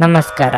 ನಮಸ್ಕಾರ.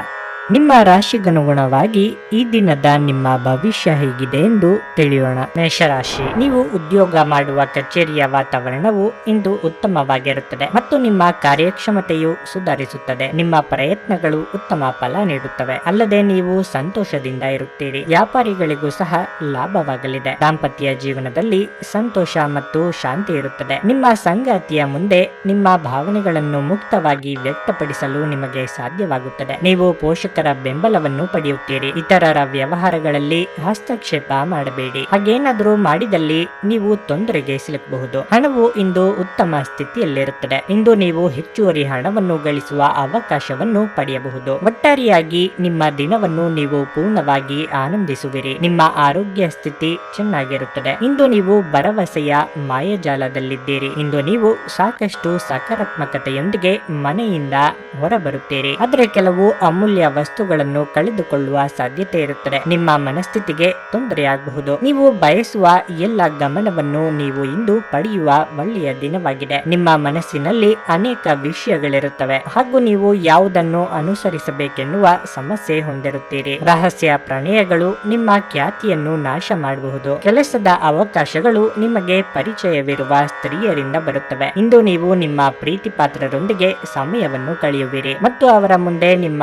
ನಿಮ್ಮ ರಾಶಿಗನುಗುಣವಾಗಿ ಈ ದಿನದ ನಿಮ್ಮ ಭವಿಷ್ಯ ಹೇಗಿದೆ ಎಂದು ತಿಳಿಯೋಣ. ಮೇಷರಾಶಿ, ನೀವು ಉದ್ಯೋಗ ಮಾಡುವ ಕಚೇರಿಯ ವಾತಾವರಣವು ಇಂದು ಉತ್ತಮವಾಗಿರುತ್ತದೆ ಮತ್ತು ನಿಮ್ಮ ಕಾರ್ಯಕ್ಷಮತೆಯು ಸುಧಾರಿಸುತ್ತದೆ. ನಿಮ್ಮ ಪ್ರಯತ್ನಗಳು ಉತ್ತಮ ಫಲ ನೀಡುತ್ತವೆ. ಅಲ್ಲದೆ ನೀವು ಸಂತೋಷದಿಂದ ಇರುತ್ತೀರಿ. ವ್ಯಾಪಾರಿಗಳಿಗೂ ಸಹ ಲಾಭವಾಗಲಿದೆ. ದಾಂಪತ್ಯ ಜೀವನದಲ್ಲಿ ಸಂತೋಷ ಮತ್ತು ಶಾಂತಿ ಇರುತ್ತದೆ. ನಿಮ್ಮ ಸಂಗಾತಿಯ ಮುಂದೆ ನಿಮ್ಮ ಭಾವನೆಗಳನ್ನು ಮುಕ್ತವಾಗಿ ವ್ಯಕ್ತಪಡಿಸಲು ನಿಮಗೆ ಸಾಧ್ಯವಾಗುತ್ತದೆ. ನೀವು ಪೋಷಕರ ಬೆಂಬಲವನ್ನು ಪಡೆಯುತ್ತೀರಿ. ಇತರರ ವ್ಯವಹಾರಗಳಲ್ಲಿ ಹಸ್ತಕ್ಷೇಪ ಮಾಡಬೇಡಿ. ಹಾಗೇನಾದರೂ ಮಾಡಿದಲ್ಲಿ ನೀವು ತೊಂದರೆಗೆ ಸಿಲುಕಬಹುದು. ಹಣವು ಇಂದು ಉತ್ತಮ ಸ್ಥಿತಿಯಲ್ಲಿರುತ್ತದೆ. ಇಂದು ನೀವು ಹೆಚ್ಚುವರಿ ಹಣವನ್ನು ಗಳಿಸುವ ಅವಕಾಶವನ್ನು ಪಡೆಯಬಹುದು. ಒಟ್ಟಾರೆಯಾಗಿ ನಿಮ್ಮ ದಿನವನ್ನು ನೀವು ಪೂರ್ಣವಾಗಿ ಆನಂದಿಸುವಿರಿ. ನಿಮ್ಮ ಆರೋಗ್ಯ ಸ್ಥಿತಿ ಚೆನ್ನಾಗಿರುತ್ತದೆ. ಇಂದು ನೀವು ಭರವಸೆಯ ಮಾಯಜಾಲದಲ್ಲಿದ್ದೀರಿ. ಇಂದು ನೀವು ಸಾಕಷ್ಟು ಸಕಾರಾತ್ಮಕತೆಯೊಂದಿಗೆ ಮನೆಯಿಂದ ಹೊರಬರುತ್ತೀರಿ. ಆದರೆ ಕೆಲವು ಅಮೂಲ್ಯ ವಸ್ತುಗಳನ್ನು ಕಳೆದುಕೊಳ್ಳುವ ಸಾಧ್ಯತೆ ಇರುತ್ತದೆ. ನಿಮ್ಮ ಮನಸ್ಥಿತಿಗೆ ತೊಂದರೆಯಾಗಬಹುದು. ನೀವು ಬಯಸುವ ಎಲ್ಲ ಗಮನವನ್ನು ನೀವು ಇಂದು ಪಡೆಯುವ ಒಳ್ಳೆಯ ದಿನವಾಗಿದೆ. ನಿಮ್ಮ ಮನಸ್ಸಿನಲ್ಲಿ ಅನೇಕ ವಿಷಯಗಳಿರುತ್ತವೆ. ಹಾಗೂ ನೀವು ಯಾವುದನ್ನು ಅನುಸರಿಸಬೇಕೆನ್ನುವ ಸಮಸ್ಯೆ ಹೊಂದಿರುತ್ತೀರಿ. ರಹಸ್ಯ ಪ್ರಣಯಗಳು ನಿಮ್ಮ ಖ್ಯಾತಿಯನ್ನು ನಾಶ ಮಾಡಬಹುದು. ಕೆಲಸದ ಅವಕಾಶಗಳು ನಿಮಗೆ ಪರಿಚಯವಿರುವ ಸ್ತ್ರೀಯರಿಂದ ಬರುತ್ತವೆ. ಇಂದು ನೀವು ನಿಮ್ಮ ಪ್ರೀತಿ ಪಾತ್ರರೊಂದಿಗೆ ಸಮಯವನ್ನು ಕಳೆಯುವಿರಿ. ಮತ್ತು ಅವರ ಮುಂದೆ ನಿಮ್ಮ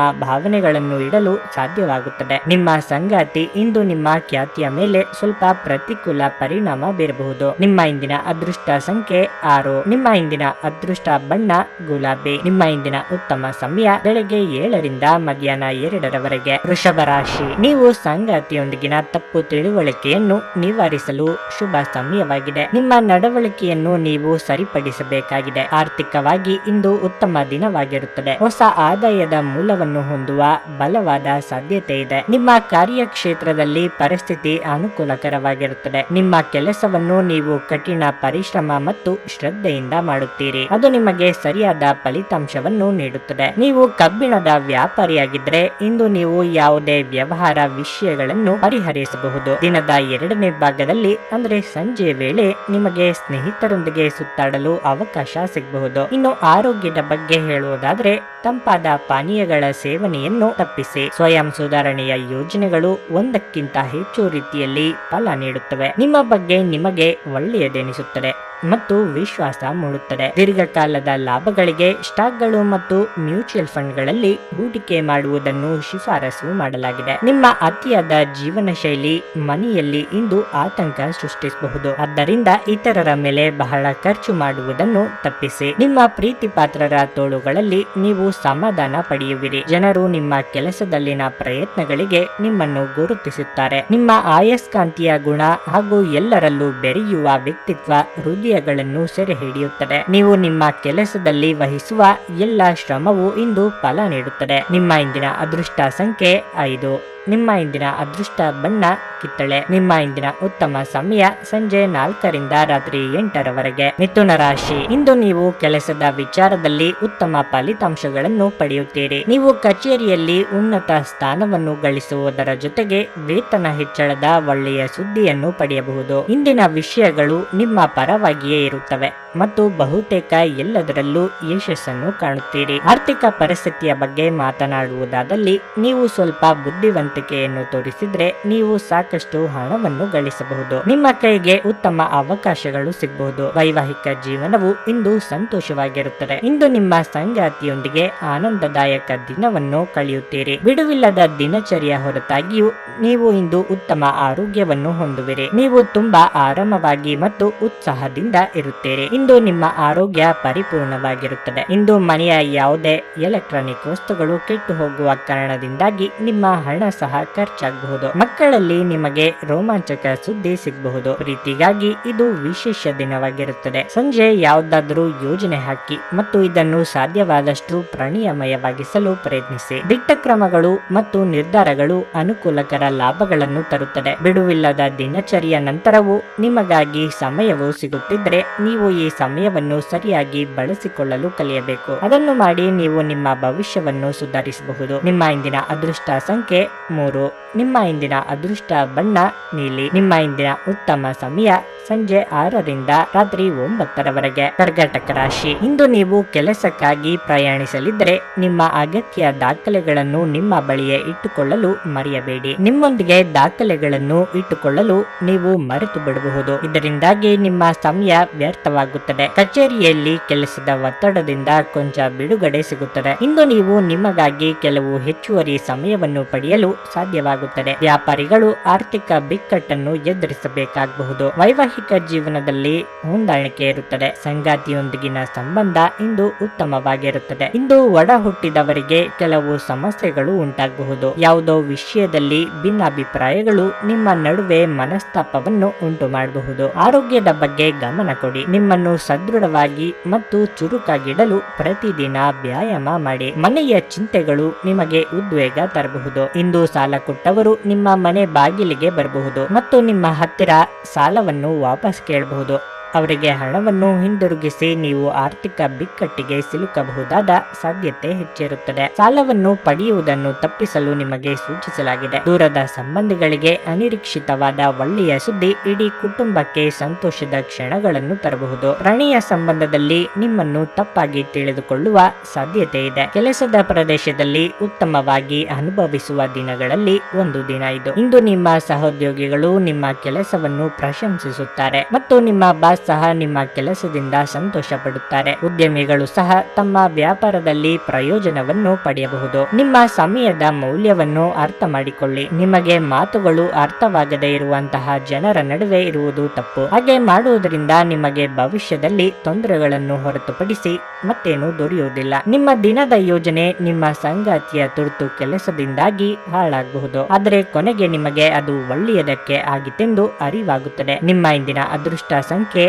ಭಾವನೆಗಳನ್ನು ಇಡಲು ಸಾಧ್ಯವಾಗುತ್ತದೆ. ನಿಮ್ಮ ಸಂಗಾತಿ ಇಂದು ನಿಮ್ಮ ಖ್ಯಾತಿಯ ಮೇಲೆ ಸ್ವಲ್ಪ ಪ್ರತಿಕೂಲ ಪರಿಣಾಮ ಬೀರಬಹುದು. ನಿಮ್ಮ ಇಂದಿನ ಅದೃಷ್ಟ ಸಂಖ್ಯೆ ಆರು. ನಿಮ್ಮ ಇಂದಿನ ಅದೃಷ್ಟ ಬಣ್ಣ ಗುಲಾಬಿ. ನಿಮ್ಮ ಇಂದಿನ ಉತ್ತಮ ಸಮಯ ಬೆಳಗ್ಗೆ ಏಳರಿಂದ ಮಧ್ಯಾಹ್ನ ಎರಡರವರೆಗೆ. ವೃಷಭ ರಾಶಿ. ನೀವು ಸಂಗಾತಿಯೊಂದಿಗಿನ ತಪ್ಪು ತಿಳುವಳಿಕೆಯನ್ನು ನಿವಾರಿಸಲು ಶುಭ ಸಮಯವಾಗಿದೆ. ನಿಮ್ಮ ನಡವಳಿಕೆಯನ್ನು ನೀವು ಸರಿಪಡಿಸಬೇಕಾಗಿದೆ. ಆರ್ಥಿಕವಾಗಿ ಇಂದು ಉತ್ತಮ ದಿನವಾಗಿರುತ್ತದೆ. ಹೊಸ ಆದಾಯದ ಮೂಲವನ್ನು ಹೊಂದುವ ಬಲವಾದ ಸಾಧ್ಯತೆ ಇದೆ. ನಿಮ್ಮ ಕಾರ್ಯಕ್ಷೇತ್ರದಲ್ಲಿ ಪರಿಸ್ಥಿತಿ ಅನುಕೂಲಕರವಾಗಿರುತ್ತದೆ. ನಿಮ್ಮ ಕೆಲಸವನ್ನು ನೀವು ಕಠಿಣ ಪರಿಶ್ರಮ ಮತ್ತು ಶ್ರದ್ಧೆಯಿಂದ ಮಾಡುತ್ತೀರಿ. ಅದು ನಿಮಗೆ ಸರಿಯಾದ ಫಲಿತಾಂಶವನ್ನು ನೀಡುತ್ತದೆ. ನೀವು ಕಬ್ಬಿಣದ ವ್ಯಾಪಾರಿಯಾಗಿದ್ರೆ ಇಂದು ನೀವು ಯಾವುದೇ ವ್ಯವಹಾರ ವಿಷಯಗಳನ್ನು ಪರಿಹರಿಸಬಹುದು. ದಿನದ ಎರಡನೇ ಭಾಗದಲ್ಲಿ, ಅಂದ್ರೆ ಸಂಜೆ ವೇಳೆ, ನಿಮಗೆ ಸ್ನೇಹಿತರೊಂದಿಗೆ ಸುತ್ತಾಡಲು ಅವಕಾಶ ಸಿಗಬಹುದು. ಇನ್ನು ಆರೋಗ್ಯದ ಬಗ್ಗೆ ಹೇಳುವುದಾದ್ರೆ, ತಂಪಾದ ಪಾನೀಯಗಳ ಸೇವನೆಯನ್ನು ತಪ್ಪಿಸಿ. ಸ್ವಯಂ ಸುಧಾರಣೆಯ ಯೋಜನೆಗಳು ಒಂದಕ್ಕಿಂತ ಹೆಚ್ಚು ರೀತಿಯಲ್ಲಿ ಫಲ ನೀಡುತ್ತವೆ. ನಿಮ್ಮ ಬಗ್ಗೆ ನಿಮಗೆ ಒಳ್ಳೆಯದೆನಿಸುತ್ತದೆ ಮತ್ತು ವಿಶ್ವಾಸ ಮೂಡುತ್ತದೆ. ದೀರ್ಘಕಾಲದ ಲಾಭಗಳಿಗೆ ಸ್ಟಾಕ್ಗಳು ಮತ್ತು ಮ್ಯೂಚುವಲ್ ಫಂಡ್ಗಳಲ್ಲಿ ಹೂಡಿಕೆ ಮಾಡುವುದನ್ನು ಶಿಫಾರಸು ಮಾಡಲಾಗಿದೆ. ನಿಮ್ಮ ಅತಿಯಾದ ಜೀವನ ಶೈಲಿ ಮನೆಯಲ್ಲಿ ಇಂದು ಆತಂಕ ಸೃಷ್ಟಿಸಬಹುದು. ಆದ್ದರಿಂದ ಇತರರ ಮೇಲೆ ಬಹಳ ಖರ್ಚು ಮಾಡುವುದನ್ನು ತಪ್ಪಿಸಿ. ನಿಮ್ಮ ಪ್ರೀತಿ ಪಾತ್ರರ ತೋಳುಗಳಲ್ಲಿ ನೀವು ಸಮಾಧಾನ ಪಡೆಯುವಿರಿ. ಜನರು ನಿಮ್ಮ ಕೆಲಸದಲ್ಲಿನ ಪ್ರಯತ್ನಗಳಿಗೆ ನಿಮ್ಮನ್ನು ಗುರುತಿಸುತ್ತಾರೆ. ನಿಮ್ಮ ಆಯಸ್ಕಾಂತೀಯ ಗುಣ ಹಾಗೂ ಎಲ್ಲರಲ್ಲೂ ಬೆರೆಯುವ ವ್ಯಕ್ತಿತ್ವ ಹೃದಯಗಳನ್ನು ಸೆರೆ ಹಿಡಿಯುತ್ತದೆ ನೀವು ನಿಮ್ಮ ಕೆಲಸದಲ್ಲಿ ವಹಿಸುವ ಎಲ್ಲ ಶ್ರಮವು ಇಂದು ಫಲ ನೀಡುತ್ತದೆ. ನಿಮ್ಮ ಇಂದಿನ ಅದೃಷ್ಟ ಸಂಖ್ಯೆ ಐದು. ನಿಮ್ಮ ಇಂದಿನ ಅದೃಷ್ಟ ಬಣ್ಣ ಕಿತ್ತಳೆ. ನಿಮ್ಮ ಇಂದಿನ ಉತ್ತಮ ಸಮಯ ಸಂಜೆ ನಾಲ್ಕರಿಂದ ರಾತ್ರಿ ಎಂಟರವರೆಗೆ. ಮಿಥುನ ರಾಶಿ. ಇಂದು ನೀವು ಕೆಲಸದ ವಿಚಾರದಲ್ಲಿ ಉತ್ತಮ ಫಲಿತಾಂಶಗಳನ್ನು ಪಡೆಯುತ್ತೀರಿ. ನೀವು ಕಚೇರಿಯಲ್ಲಿ ಉನ್ನತ ಸ್ಥಾನವನ್ನು ಗಳಿಸುವುದರ ಜೊತೆಗೆ ವೇತನ ಹೆಚ್ಚಳದ ಒಳ್ಳೆಯ ಸುದ್ದಿಯನ್ನು ಪಡೆಯಬಹುದು. ಇಂದಿನ ವಿಷಯಗಳು ನಿಮ್ಮ ಪರವಾಗಿಯೇ ಇರುತ್ತವೆ. ಮತ್ತು ಬಹುತೇಕ ಎಲ್ಲದರಲ್ಲೂ ಯಶಸ್ಸನ್ನು ಕಾಣುತ್ತೀರಿ. ಆರ್ಥಿಕ ಪರಿಸ್ಥಿತಿಯ ಬಗ್ಗೆ ಮಾತನಾಡುವುದಾದಲ್ಲಿ ನೀವು ಸ್ವಲ್ಪ ಬುದ್ಧಿವಂತಿಕೆಯನ್ನು ತೋರಿಸಿದ್ರೆ ನೀವು ಸಾಕಷ್ಟು ಹಣವನ್ನು ಗಳಿಸಬಹುದು. ನಿಮ್ಮ ಕೈಗೆ ಉತ್ತಮ ಅವಕಾಶಗಳು ಸಿಗಬಹುದು ವೈವಾಹಿಕ ಜೀವನವು ಇಂದು ಸಂತೋಷವಾಗಿರುತ್ತದೆ. ಇಂದು ನಿಮ್ಮ ಸಂಗಾತಿಯೊಂದಿಗೆ ಆನಂದದಾಯಕ ದಿನವನ್ನು ಕಳೆಯುತ್ತೀರಿ. ಬಿಡುವಿಲ್ಲದ ದಿನಚರಿಯ ಹೊರತಾಗಿಯೂ ನೀವು ಇಂದು ಉತ್ತಮ ಆರೋಗ್ಯವನ್ನು ಹೊಂದುವಿರಿ. ನೀವು ತುಂಬಾ ಆರಾಮವಾಗಿ ಮತ್ತು ಉತ್ಸಾಹದಿಂದ ಇರುತ್ತೀರಿ. ಇಂದು ನಿಮ್ಮ ಆರೋಗ್ಯ ಪರಿಪೂರ್ಣವಾಗಿರುತ್ತದೆ. ಇಂದು ಮನೆಯ ಯಾವುದೇ ಎಲೆಕ್ಟ್ರಾನಿಕ್ ವಸ್ತುಗಳು ಕೆಟ್ಟು ಹೋಗುವ ಕಾರಣದಿಂದಾಗಿ ನಿಮ್ಮ ಹಣ ಸಹ ಖರ್ಚಾಗಬಹುದು. ಮಕ್ಕಳಲ್ಲಿ ನಿಮಗೆ ರೋಮಾಂಚಕ ಸುದ್ದಿ ಸಿಗಬಹುದು. ರೀತಿಗಾಗಿ ಇದು ವಿಶೇಷ ದಿನವಾಗಿರುತ್ತದೆ. ಸಂಜೆ ಯಾವುದಾದರೂ ಯೋಜನೆ ಹಾಕಿ ಮತ್ತು ಇದನ್ನು ಸಾಧ್ಯವಾದಷ್ಟು ಪ್ರಣಿಯಮಯವಾಗಿಸಲು ಪ್ರಯತ್ನಿಸಿ. ದಿಟ್ಟ ಕ್ರಮಗಳು ಮತ್ತು ನಿರ್ಧಾರಗಳು ಅನುಕೂಲಕರ ಲಾಭಗಳನ್ನು ತರುತ್ತದೆ. ಬಿಡುವಿಲ್ಲದ ದಿನಚರಿಯ ನಂತರವೂ ನಿಮಗಾಗಿ ಸಮಯವು ಸಿಗುತ್ತಿದ್ರೆ ನೀವು ಈ ಸಮಯವನ್ನು ಸರಿಯಾಗಿ ಬಳಸಿಕೊಳ್ಳಲು ಕಲಿಯಬೇಕು. ಅದನ್ನು ಮಾಡಿ ನೀವು ನಿಮ್ಮ ಭವಿಷ್ಯವನ್ನು ಸುಧಾರಿಸಬಹುದು. ನಿಮ್ಮ ಇಂದಿನ ಅದೃಷ್ಟ ಸಂಖ್ಯೆ ಮೂರು. ನಿಮ್ಮ ಇಂದಿನ ಅದೃಷ್ಟ ಬಣ್ಣ ನೀಲಿ. ನಿಮ್ಮ ಇಂದಿನ ಉತ್ತಮ ಸಮಯ ಸಂಜೆ ಆರರಿಂದ ರಾತ್ರಿ ಒಂಬತ್ತರವರೆಗೆ ಕರ್ಕಾಟಕ ರಾಶಿ. ಇಂದು ನೀವು ಕೆಲಸಕ್ಕಾಗಿ ಪ್ರಯಾಣಿಸಲಿದ್ದರೆ ನಿಮ್ಮ ಅಗತ್ಯ ದಾಖಲೆಗಳನ್ನು ನಿಮ್ಮ ಬಳಿಯೇ ಇಟ್ಟುಕೊಳ್ಳಲು ಮರೆಯಬೇಡಿ. ನಿಮ್ಮೊಂದಿಗೆ ದಾಖಲೆಗಳನ್ನು ಇಟ್ಟುಕೊಳ್ಳಲು ನೀವು ಮರೆತು ಬಿಡಬಹುದು ಇದರಿಂದಾಗಿ ನಿಮ್ಮ ಸಮಯ ವ್ಯರ್ಥವಾಗುತ್ತದೆ. ಕಚೇರಿಯಲ್ಲಿ ಕೆಲಸದ ಒತ್ತಡದಿಂದ ಕೊಂಚ ಬಿಡುಗಡೆ ಸಿಗುತ್ತದೆ. ಇಂದು ನೀವು ನಿಮಗಾಗಿ ಕೆಲವು ಹೆಚ್ಚುವರಿ ಸಮಯವನ್ನು ಪಡೆಯಲು ಸಾಧ್ಯವಾಗುತ್ತದೆ. ವ್ಯಾಪಾರಿಗಳು ಆರ್ಥಿಕ ಬಿಕ್ಕಟ್ಟನ್ನು ಎದುರಿಸಬೇಕಾಗಬಹುದು. ವೈವಾಹಿಕ ಜೀವನದಲ್ಲಿ ಹೊಂದಾಣಿಕೆ ಇರುತ್ತದೆ. ಸಂಗಾತಿಯೊಂದಿಗಿನ ಸಂಬಂಧ ಇಂದು ಉತ್ತಮವಾಗಿರುತ್ತದೆ. ಇಂದು ಒಡ ಹುಟ್ಟಿದವರಿಗೆ ಕೆಲವು ಸಮಸ್ಯೆಗಳು ಉಂಟಾಗಬಹುದು. ಯಾವುದೋ ವಿಷಯದಲ್ಲಿ ಭಿನ್ನಾಭಿಪ್ರಾಯಗಳು ನಿಮ್ಮ ನಡುವೆ ಮನಸ್ತಾಪವನ್ನು ಉಂಟು ಮಾಡಬಹುದು ಆರೋಗ್ಯದ ಬಗ್ಗೆ ಗಮನ ಕೊಡಿ. ನಿಮ್ಮನ್ನು ಸದೃಢವಾಗಿ ಮತ್ತು ಚುರುಕಾಗಿಡಲು ಪ್ರತಿದಿನ ವ್ಯಾಯಾಮ ಮಾಡಿ. ಮನೆಯ ಚಿಂತೆಗಳು ನಿಮಗೆ ಉದ್ವೇಗ ತರಬಹುದು. ಇಂದು ಸಾಲ ಕೊಟ್ಟವರು ನಿಮ್ಮ ಮನೆ ಬಾಗಿಲಿಗೆ ಬರಬಹುದು. ಮತ್ತು ನಿಮ್ಮ ಹತ್ತಿರ ಸಾಲವನ್ನು ವಾಪಸ್ ಕೇಳಬಹುದು ಅವರಿಗೆ ಹಣವನ್ನು ಹಿಂದಿರುಗಿಸಿ ನೀವು ಆರ್ಥಿಕ ಬಿಕ್ಕಟ್ಟಿಗೆ ಸಿಲುಕಬಹುದಾದ ಸಾಧ್ಯತೆ ಹೆಚ್ಚಿರುತ್ತದೆ. ಸಾಲವನ್ನು ಪಡೆಯುವುದನ್ನು ತಪ್ಪಿಸಲು ನಿಮಗೆ ಸೂಚಿಸಲಾಗಿದೆ. ದೂರದ ಸಂಬಂಧಿಗಳಿಗೆ ಅನಿರೀಕ್ಷಿತವಾದ ಒಳ್ಳೆಯ ಸುದ್ದಿ ಇಡೀ ಕುಟುಂಬಕ್ಕೆ ಸಂತೋಷದ ಕ್ಷಣಗಳನ್ನು ತರಬಹುದು. ಪ್ರಣಯ ಸಂಬಂಧದಲ್ಲಿ ನಿಮ್ಮನ್ನು ತಪ್ಪಾಗಿ ತಿಳಿದುಕೊಳ್ಳುವ ಸಾಧ್ಯತೆ ಇದೆ. ಕೆಲಸದ ಪ್ರದೇಶದಲ್ಲಿ ಉತ್ತಮವಾಗಿ ಅನುಭವಿಸುವ ದಿನಗಳಲ್ಲಿ ಒಂದು ದಿನ ಇದು. ಇಂದು ನಿಮ್ಮ ಸಹೋದ್ಯೋಗಿಗಳು ನಿಮ್ಮ ಕೆಲಸವನ್ನು ಪ್ರಶಂಸಿಸುತ್ತಾರೆ ಮತ್ತು ನಿಮ್ಮ ಬಾಸ್ ಸಹ ನಿಮ್ಮ ಕೆಲಸದಿಂದ ಸಂತೋಷ ಪಡುತ್ತಾರೆ ಉದ್ಯಮಿಗಳು ಸಹ ತಮ್ಮ ವ್ಯಾಪಾರದಲ್ಲಿ ಪ್ರಯೋಜನವನ್ನು ಪಡೆಯಬಹುದು. ನಿಮ್ಮ ಸಮಯದ ಮೌಲ್ಯವನ್ನು ಅರ್ಥ ಮಾಡಿಕೊಳ್ಳಿ. ನಿಮಗೆ ಮಾತುಗಳು ಅರ್ಥವಾಗದೇ ಇರುವಂತಹ ಜನರ ನಡುವೆ ಇರುವುದು ತಪ್ಪು. ಹಾಗೆ ಮಾಡುವುದರಿಂದ ನಿಮಗೆ ಭವಿಷ್ಯದಲ್ಲಿ ತೊಂದರೆಗಳನ್ನು ಹೊರತುಪಡಿಸಿ ಮತ್ತೇನು ದೊರೆಯುವುದಿಲ್ಲ. ನಿಮ್ಮ ದಿನದ ಯೋಜನೆ ನಿಮ್ಮ ಸಂಗಾತಿಯ ತುರ್ತು ಕೆಲಸದಿಂದಾಗಿ ಹಾಳಾಗಬಹುದು. ಆದರೆ ಕೊನೆಗೆ ನಿಮಗೆ ಅದು ಒಳ್ಳೆಯದಕ್ಕೆ ಆಗಿತ್ತೆಂದು ಅರಿವಾಗುತ್ತದೆ. ನಿಮ್ಮ ಇಂದಿನ ಅದೃಷ್ಟ ಸಂಖ್ಯೆ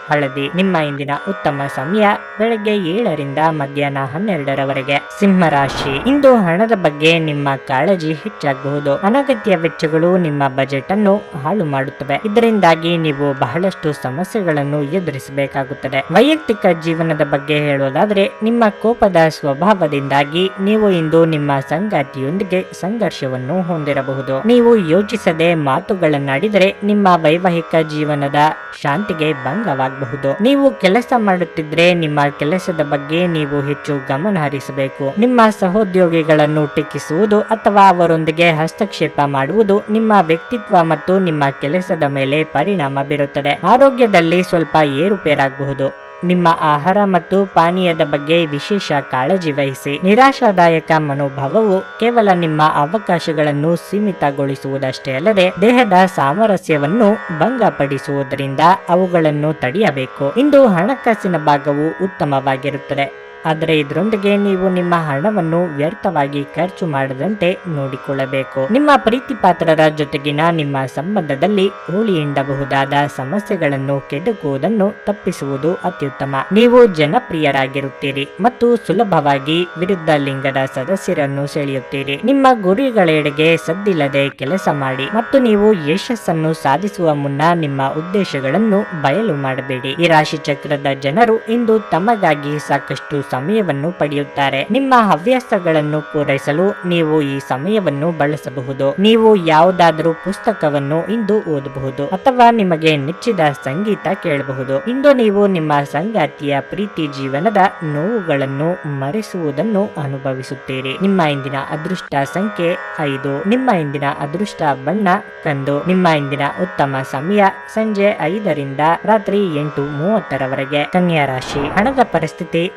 ಹಳದಿ. ನಿಮ್ಮ ಇಂದಿನ ಉತ್ತಮ ಸಮಯ ಬೆಳಗ್ಗೆ ಏಳರಿಂದ ಮಧ್ಯಾಹ್ನ ಹನ್ನೆರಡರವರೆಗೆ. ಸಿಂಹರಾಶಿ ಇಂದು ಹಣದ ಬಗ್ಗೆ ನಿಮ್ಮ ಕಾಳಜಿ ಹೆಚ್ಚಾಗಬಹುದು. ಅನಗತ್ಯ ವೆಚ್ಚಗಳು ನಿಮ್ಮ ಬಜೆಟ್ ಅನ್ನು ಹಾಳು ಮಾಡುತ್ತವೆ. ಇದರಿಂದಾಗಿ ನೀವು ಬಹಳಷ್ಟು ಸಮಸ್ಯೆಗಳನ್ನು ಎದುರಿಸಬೇಕಾಗುತ್ತದೆ. ವೈಯಕ್ತಿಕ ಜೀವನದ ಬಗ್ಗೆ ಹೇಳುವುದಾದ್ರೆ ನಿಮ್ಮ ಕೋಪದ ಸ್ವಭಾವದಿಂದಾಗಿ ನೀವು ಇಂದು ನಿಮ್ಮ ಸಂಗಾತಿಯೊಂದಿಗೆ ಸಂಘರ್ಷವನ್ನು ಹೊಂದಿರಬಹುದು. ನೀವು ಯೋಚಿಸದೆ ಮಾತುಗಳನ್ನಾಡಿದರೆ ನಿಮ್ಮ ವೈವಾಹಿಕ ಜೀವನದ ಶಾಂತಿಗೆ ಭಂಗವಾಗಬಹುದು ನೀವು ಕೆಲಸ ಮಾಡುತ್ತಿದ್ರೆ ನಿಮ್ಮ ಕೆಲಸದ ಬಗ್ಗೆ ನೀವು ಹೆಚ್ಚು ಗಮನ ಹರಿಸಬೇಕು. ನಿಮ್ಮ ಸಹೋದ್ಯೋಗಿಗಳನ್ನು ಟೀಕಿಸುವುದು ಅಥವಾ ಅವರೊಂದಿಗೆ ಹಸ್ತಕ್ಷೇಪ ಮಾಡುವುದು ನಿಮ್ಮ ವ್ಯಕ್ತಿತ್ವ ಮತ್ತು ನಿಮ್ಮ ಕೆಲಸದ ಮೇಲೆ ಪರಿಣಾಮ ಬೀರುತ್ತದೆ. ಆರೋಗ್ಯದಲ್ಲಿ ಸ್ವಲ್ಪ ಏರುಪೇರಾಗಬಹುದು. ನಿಮ್ಮ ಆಹಾರ ಮತ್ತು ಪಾನೀಯದ ಬಗ್ಗೆ ವಿಶೇಷ ಕಾಳಜಿ ವಹಿಸಿ. ನಿರಾಶಾದಾಯಕ ಮನೋಭಾವವು ಕೇವಲ ನಿಮ್ಮ ಅವಕಾಶಗಳನ್ನು ಸೀಮಿತಗೊಳಿಸುವುದಷ್ಟೇ ಅಲ್ಲದೆ ದೇಹದ ಸಾಮರಸ್ಯವನ್ನು ಭಂಗಪಡಿಸುವುದರಿಂದ ಅವುಗಳನ್ನು ತಡೆಯಬೇಕು. ಇಂದು ಹಣಕಾಸಿನ ಭಾಗವು ಉತ್ತಮವಾಗಿರುತ್ತದೆ. ಆದರೆ ಇದರೊಂದಿಗೆ ನೀವು ನಿಮ್ಮ ಹಣವನ್ನು ವ್ಯರ್ಥವಾಗಿ ಖರ್ಚು ಮಾಡದಂತೆ ನೋಡಿಕೊಳ್ಳಬೇಕು. ನಿಮ್ಮ ಪ್ರೀತಿ ಪಾತ್ರರ ಜೊತೆಗಿನ ನಿಮ್ಮ ಸಂಬಂಧದಲ್ಲಿ ಹೋಳಿಯಿಂಡಬಹುದಾದ ಸಮಸ್ಯೆಗಳನ್ನು ಕೆದಕುವುದನ್ನು ತಪ್ಪಿಸುವುದು ಅತ್ಯುತ್ತಮ. ನೀವು ಜನಪ್ರಿಯರಾಗಿರುತ್ತೀರಿ ಮತ್ತು ಸುಲಭವಾಗಿ ವಿರುದ್ಧ ಲಿಂಗದ ಸದಸ್ಯರನ್ನು ಸೆಳೆಯುತ್ತೀರಿ. ನಿಮ್ಮ ಗುರಿಗಳೆಡೆಗೆ ಸದ್ದಿಲ್ಲದೆ ಕೆಲಸ ಮಾಡಿ ಮತ್ತು ನೀವು ಯಶಸ್ಸನ್ನು ಸಾಧಿಸುವ ಮುನ್ನ ನಿಮ್ಮ ಉದ್ದೇಶಗಳನ್ನು ಬಯಲು ಮಾಡಬೇಡಿ. ಈ ರಾಶಿ ಚಕ್ರದ ಜನರು ಇಂದು ತಮಗಾಗಿ ಸಾಕಷ್ಟು ಸಮಯವನ್ನು ಪಡೆಯುತ್ತಾರೆ. ನಿಮ್ಮ ಹವ್ಯಾಸಗಳನ್ನು ಪೂರೈಸಲು ನೀವು ಈ ಸಮಯವನ್ನು ಬಳಸಬಹುದು. ನೀವು ಯಾವುದಾದರೂ ಪುಸ್ತಕವನ್ನು ಇಂದು ಓದಬಹುದು ಅಥವಾ ನಿಮಗೆ ನೆಚ್ಚಿದ ಸಂಗೀತ ಕೇಳಬಹುದು. ಇಂದು ನೀವು ನಿಮ್ಮ ಸಂಗಾತಿಯ ಪ್ರೀತಿ ಜೀವನದ ನೋವುಗಳನ್ನು ಮರೆಸುವುದನ್ನು ಅನುಭವಿಸುತ್ತೀರಿ. ನಿಮ್ಮ ಇಂದಿನ ಅದೃಷ್ಟ ಸಂಖ್ಯೆ ಐದು. ನಿಮ್ಮ ಇಂದಿನ ಅದೃಷ್ಟ ಬಣ್ಣ ಕಂದು. ನಿಮ್ಮ ಇಂದಿನ ಉತ್ತಮ ಸಮಯ ಸಂಜೆ ಐದರಿಂದ ರಾತ್ರಿ ಎಂಟು ಮೂವತ್ತರವರೆಗೆ. ಕನ್ಯಾ ರಾಶಿ. ಹಣದ ಪರಿಸ್ಥಿತಿ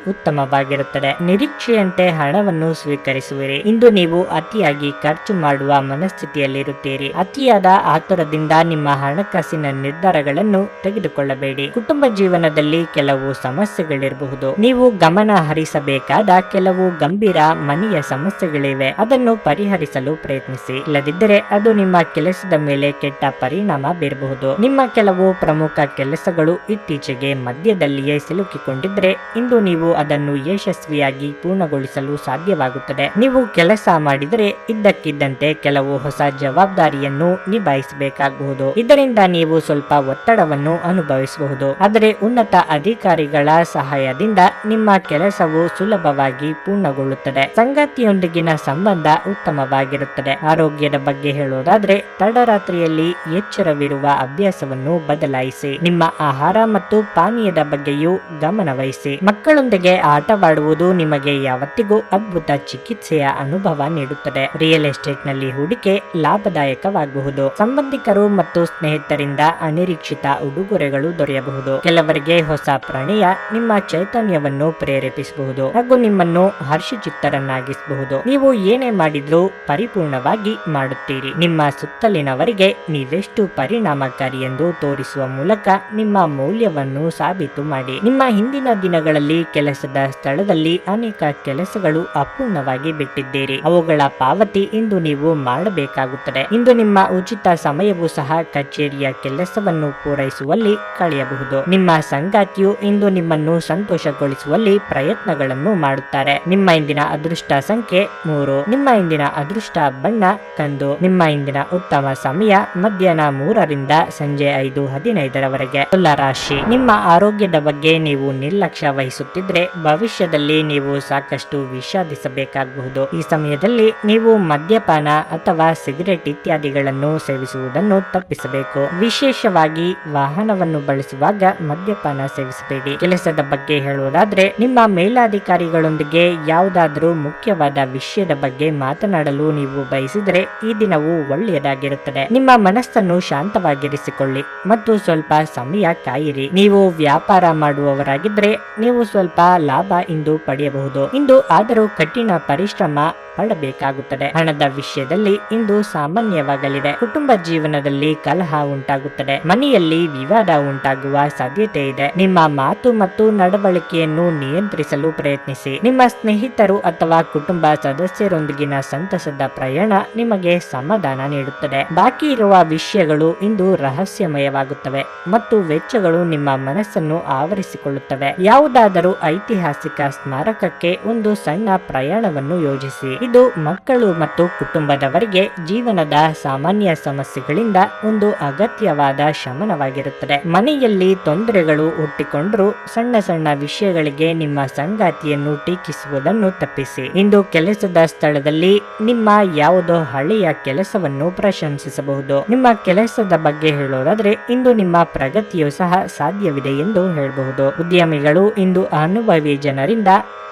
ಉತ್ತಮವಾಗಿರುತ್ತದೆ ನಿರೀಕ್ಷೆಯಂತೆ ಹಣವನ್ನು ಸ್ವೀಕರಿಸುವಿರಿ. ಇಂದು ನೀವು ಅತಿಯಾಗಿ ಖರ್ಚು ಮಾಡುವ ಮನಸ್ಥಿತಿಯಲ್ಲಿರುತ್ತೀರಿ. ಅತಿಯಾದ ಆತುರದಿಂದ ನಿಮ್ಮ ಹಣಕಾಸಿನ ನಿರ್ಧಾರಗಳನ್ನು ತೆಗೆದುಕೊಳ್ಳಬೇಡಿ. ಕುಟುಂಬ ಜೀವನದಲ್ಲಿ ಕೆಲವು ಸಮಸ್ಯೆಗಳಿರಬಹುದು. ನೀವು ಗಮನ ಹರಿಸಬೇಕಾದ ಕೆಲವು ಗಂಭೀರ ಮನೆಯ ಸಮಸ್ಯೆಗಳಿವೆ. ಅದನ್ನು ಪರಿಹರಿಸಲು ಪ್ರಯತ್ನಿಸಿ. ಇಲ್ಲದಿದ್ದರೆ ಅದು ನಿಮ್ಮ ಕೆಲಸದ ಮೇಲೆ ಕೆಟ್ಟ ಪರಿಣಾಮ ಬೀರಬಹುದು. ನಿಮ್ಮ ಕೆಲವು ಪ್ರಮುಖ ಕೆಲಸಗಳು ಇತ್ತೀಚೆಗೆ ಮಧ್ಯದಲ್ಲಿಯೇ ಸಿಲುಕಿಕೊಂಡಿದ್ರೆ ಇಂದು ನೀವು ಅದನ್ನು ಯಶಸ್ವಿಯಾಗಿ ಪೂರ್ಣಗೊಳಿಸಲು ಸಾಧ್ಯವಾಗುತ್ತದೆ. ನೀವು ಕೆಲಸ ಮಾಡಿದರೆ ಇದ್ದಕ್ಕಿದ್ದಂತೆ ಕೆಲವು ಹೊಸ ಜವಾಬ್ದಾರಿಯನ್ನು ನಿಭಾಯಿಸಬೇಕಾಗಬಹುದು ಇದರಿಂದ ನೀವು ಸ್ವಲ್ಪ ಒತ್ತಡವನ್ನು ಅನುಭವಿಸಬಹುದು. ಆದರೆ ಉನ್ನತ ಅಧಿಕಾರಿಗಳ ಸಹಾಯದಿಂದ ನಿಮ್ಮ ಕೆಲಸವು ಸುಲಭವಾಗಿ ಪೂರ್ಣಗೊಳ್ಳುತ್ತದೆ. ಸಂಗಾತಿಯೊಂದಿಗಿನ ಸಂಬಂಧ ಉತ್ತಮವಾಗಿರುತ್ತದೆ. ಆರೋಗ್ಯದ ಬಗ್ಗೆ ಹೇಳೋದಾದ್ರೆ ತಡರಾತ್ರಿಯಲ್ಲಿ ಎಚ್ಚರವಿರುವ ಅಭ್ಯಾಸವನ್ನು ಬದಲಾಯಿಸಿ, ನಿಮ್ಮ ಆಹಾರ ಮತ್ತು ಪಾನೀಯದ ಬಗ್ಗೆಯೂ ಗಮನವಹಿಸಿ, ಮಕ್ಕಳೊಂದಿಗೆ ಆಟವಾಡುವುದು ನಿಮಗೆ ಯಾವತ್ತಿಗೂ ಅದ್ಭುತ ಚಿಕಿತ್ಸೆಯ ಅನುಭವ ನೀಡುತ್ತದೆ. ರಿಯಲ್ ಎಸ್ಟೇಟ್ನಲ್ಲಿ ಹೂಡಿಕೆ ಲಾಭದಾಯಕವಾಗಬಹುದು ಸಂಬಂಧಿಕರು ಮತ್ತು ಸ್ನೇಹಿತರಿಂದ ಅನಿರೀಕ್ಷಿತ ಉಡುಗೊರೆಗಳು ದೊರೆಯಬಹುದು. ಕೆಲವರಿಗೆ ಹೊಸ ಪ್ರಾಣಿಯ ನಿಮ್ಮ ಚೈತನ್ಯವನ್ನು ಪ್ರೇರೇಪಿಸಬಹುದು ಹಾಗೂ ನಿಮ್ಮನ್ನು ಹರ್ಷಚಿತ್ತರನ್ನಾಗಿಸಬಹುದು. ನೀವು ಏನೇ ಮಾಡಿದ್ರೂ ಪರಿಪೂರ್ಣವಾಗಿ ಮಾಡುತ್ತೀರಿ. ನಿಮ್ಮ ಸುತ್ತಲಿನವರಿಗೆ ನೀವೆಷ್ಟು ಪರಿಣಾಮಕಾರಿ ಎಂದು ತೋರಿಸುವ ಮೂಲಕ ನಿಮ್ಮ ಮೌಲ್ಯವನ್ನು ಸಾಬೀತು ಮಾಡಿ. ನಿಮ್ಮ ಹಿಂದಿನ ದಿನಗಳಲ್ಲಿ ಕೆಲಸದ ಸ್ಥಳದಲ್ಲಿ ಅನೇಕ ಕೆಲಸಗಳು ಅಪೂರ್ಣವಾಗಿ ಬಿಟ್ಟಿದ್ದೀರಿ. ಅವುಗಳ ಪಾವತಿ ಇಂದು ನೀವು ಮಾಡಬೇಕಾಗುತ್ತದೆ. ಇಂದು ನಿಮ್ಮ ಉಚಿತ ಸಮಯವೂ ಸಹ ಕಚೇರಿಯ ಕೆಲಸವನ್ನು ಪೂರೈಸುವಲ್ಲಿ ಕಳೆಯಬಹುದು. ನಿಮ್ಮ ಸಂಗಾತಿಯು ಇಂದು ನಿಮ್ಮನ್ನು ಸಂತೋಷಗೊಳಿಸುವಲ್ಲಿ ಪ್ರಯತ್ನಗಳನ್ನು ಮಾಡುತ್ತಾರೆ. ನಿಮ್ಮ ಇಂದಿನ ಅದೃಷ್ಟ ಸಂಖ್ಯೆ ಮೂರು. ನಿಮ್ಮ ಇಂದಿನ ಅದೃಷ್ಟ ಬಣ್ಣ ಕಂದು. ನಿಮ್ಮ ಇಂದಿನ ಉತ್ತಮ ಸಮಯ ಮಧ್ಯಾಹ್ನ ಮೂರರಿಂದ ಸಂಜೆ ಐದು ಹದಿನೈದರವರೆಗೆ. ತುಲಾರಾಶಿ. ನಿಮ್ಮ ಆರೋಗ್ಯದ ಬಗ್ಗೆ ನೀವು ನಿರ್ಲಕ್ಷ್ಯ ವಹಿಸುತ್ತಿದ್ರೆ ಭವಿಷ್ಯದಲ್ಲಿ ನೀವು ಸಾಕಷ್ಟು ವಿಷಾದಿಸಬೇಕಾಗಬಹುದು ಈ ಸಮಯದಲ್ಲಿ ನೀವು ಮದ್ಯಪಾನ ಅಥವಾ ಸಿಗರೆಟ್ ಇತ್ಯಾದಿಗಳನ್ನು ಸೇವಿಸುವುದನ್ನು ತಪ್ಪಿಸಬೇಕು. ವಿಶೇಷವಾಗಿ ವಾಹನವನ್ನು ಬಳಸುವಾಗ ಮದ್ಯಪಾನ ಸೇವಿಸಬೇಡಿ. ಕೆಲಸದ ಬಗ್ಗೆ ಹೇಳುವುದಾದ್ರೆ, ನಿಮ್ಮ ಮೇಲಾಧಿಕಾರಿಗಳೊಂದಿಗೆ ಯಾವುದಾದ್ರೂ ಮುಖ್ಯವಾದ ವಿಷಯದ ಬಗ್ಗೆ ಮಾತನಾಡಲು ನೀವು ಬಯಸಿದರೆ ಈ ದಿನವು ಒಳ್ಳೆಯದಾಗಿರುತ್ತದೆ. ನಿಮ್ಮ ಮನಸ್ಸನ್ನು ಶಾಂತವಾಗಿರಿಸಿಕೊಳ್ಳಿ ಮತ್ತು ಸ್ವಲ್ಪ ಸಮಯ ಕಾಯಿರಿ. ನೀವು ವ್ಯಾಪಾರ ಮಾಡುವವರಾಗಿದ್ರೆ ನೀವು ಸ್ವಲ್ಪ ಲಾಭ ಇಂದು ಪಡೆಯಬಹುದು. ಇಂದು ಆದರೂ ಕಠಿಣ ಪರಿಶ್ರಮ ಪಡಬೇಕಾಗುತ್ತದೆ. ಹಣದ ವಿಷಯದಲ್ಲಿ ಇಂದು ಸಾಮಾನ್ಯವಾಗಲಿದೆ. ಕುಟುಂಬ ಜೀವನದಲ್ಲಿ ಕಲಹ ಉಂಟಾಗುತ್ತದೆ. ಮನೆಯಲ್ಲಿ ವಿವಾದ ಉಂಟಾಗುವ ಸಾಧ್ಯತೆ ಇದೆ. ನಿಮ್ಮ ಮಾತು ಮತ್ತು ನಡವಳಿಕೆಯನ್ನು ನಿಯಂತ್ರಿಸಲು ಪ್ರಯತ್ನಿಸಿ. ನಿಮ್ಮ ಸ್ನೇಹಿತರು ಅಥವಾ ಕುಟುಂಬ ಸದಸ್ಯರೊಂದಿಗಿನ ಸಂತಸದ ಪ್ರಯಾಣ ನಿಮಗೆ ಸಮಾಧಾನ ನೀಡುತ್ತದೆ. ಬಾಕಿ ಇರುವ ವಿಷಯಗಳು ಇಂದು ರಹಸ್ಯಮಯವಾಗುತ್ತವೆ ಮತ್ತು ವೆಚ್ಚಗಳು ನಿಮ್ಮ ಮನಸ್ಸನ್ನು ಆವರಿಸಿಕೊಳ್ಳುತ್ತವೆ. ಯಾವುದಾದರೂ ಐತಿಹಾಸಿಕ ಸ್ಮಾರಕಕ್ಕೆ ಒಂದು ಸಣ್ಣ ಪ್ರಯಾಣವನ್ನು ಯೋಜಿಸಿ. ಇದು ಮಕ್ಕಳು ಮತ್ತು ಕುಟುಂಬದವರಿಗೆ ಜೀವನದ ಸಾಮಾನ್ಯ ಸಮಸ್ಯೆಗಳಿಂದ ಒಂದು ಅಗತ್ಯವಾದ ಶಮನವಾಗಿರುತ್ತದೆ. ಮನೆಯಲ್ಲಿ ತೊಂದರೆಗಳು ಹುಟ್ಟಿಕೊಂಡರೂ ಸಣ್ಣ ಸಣ್ಣ ವಿಷಯಗಳಿಗೆ ನಿಮ್ಮ ಸಂಗಾತಿಯನ್ನು ಟೀಕಿಸುವುದನ್ನು ತಪ್ಪಿಸಿ. ಇಂದು ಕೆಲಸದ ಸ್ಥಳದಲ್ಲಿ ನಿಮ್ಮ ಯಾವುದೋ ಹಳೆಯ ಕೆಲಸವನ್ನು ಪ್ರಶಂಸಿಸಬಹುದು. ನಿಮ್ಮ ಕೆಲಸದ ಬಗ್ಗೆ ಹೇಳೋದಾದ್ರೆ ಇಂದು ನಿಮ್ಮ ಪ್ರಗತಿಯು ಸಹ ಸಾಧ್ಯವಿದೆ ಎಂದು ಹೇಳಬಹುದು. ಉದ್ಯಮಿಗಳು ಇಂದು ಅನುಭವಿ ಜನರಿಂದ